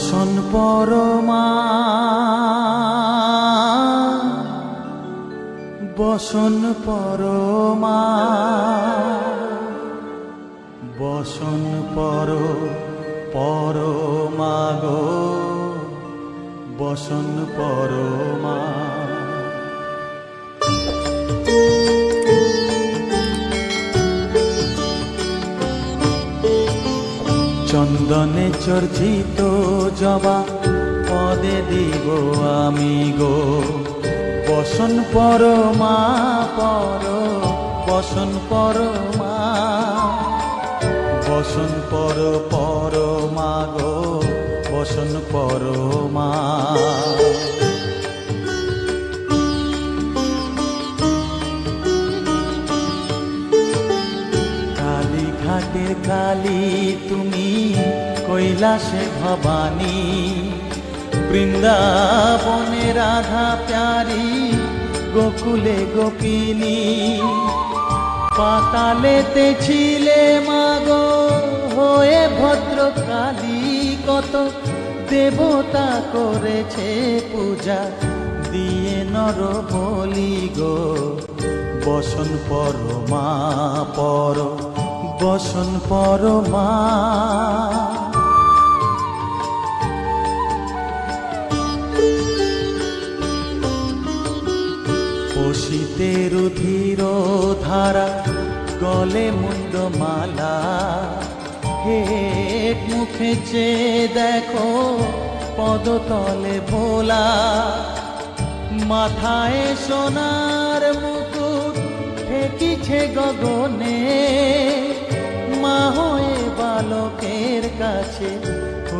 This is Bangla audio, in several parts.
বসন পরমা বসন পরমা বসন পর পরমা গো। বসন পরমা চন্দনে চর্চিত জবা, পদে দিব আমি গো। বসন পরমা পর, বসন পরমা বসন পর পরমা গো, বসন পরমা কালী কালি তুমি কৈলাসে ভবানী। বৃন্দাবনে রাধা প্যারি, গোকুলে গোপিনী। পাতালেতে ছিলে মাগো, হয়ে ভদ্র কালী কত দেবতা করেছে পূজা, দিয়ে নর বলি গো বসন পরমা পর। বসন পরমা। পশিতে রুধির ধারা, গলে মুন্ড মালা। হেট মুখে চে দেখো পদতলে ভোলা। মাথায় সোনার মুকুট, ঠেকিছে গগনে। কাছে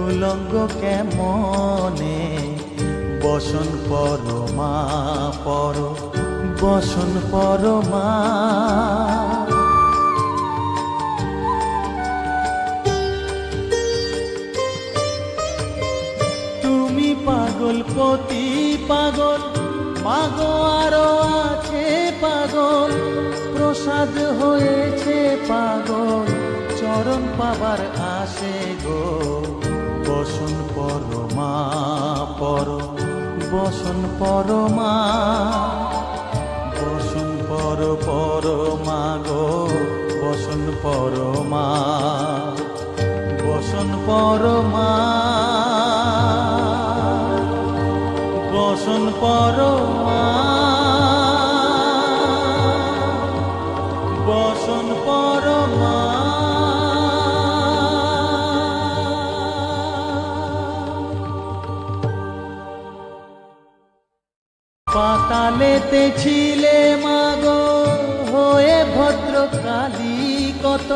উলঙ্গ কেমনে? বসন পরমা, পর, বসন পরমা। তুমি পাগল পতি পাগল মাগো আরও আছে পাগল, প্রসাদ হয়েছে পাগল। পাবার আসে গো। বসন পরমা, পর, বসন পরমা, বসন পর, পরমা গো। বসন পরমা বসন পরমা বসন পরমা বসন পরমা। পাতালেতে ছিলে মাগো হয়ে ভদ্র কালী কত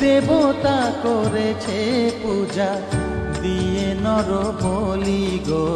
দেবতা করেছে পূজা দিয়ে নর বলি গো।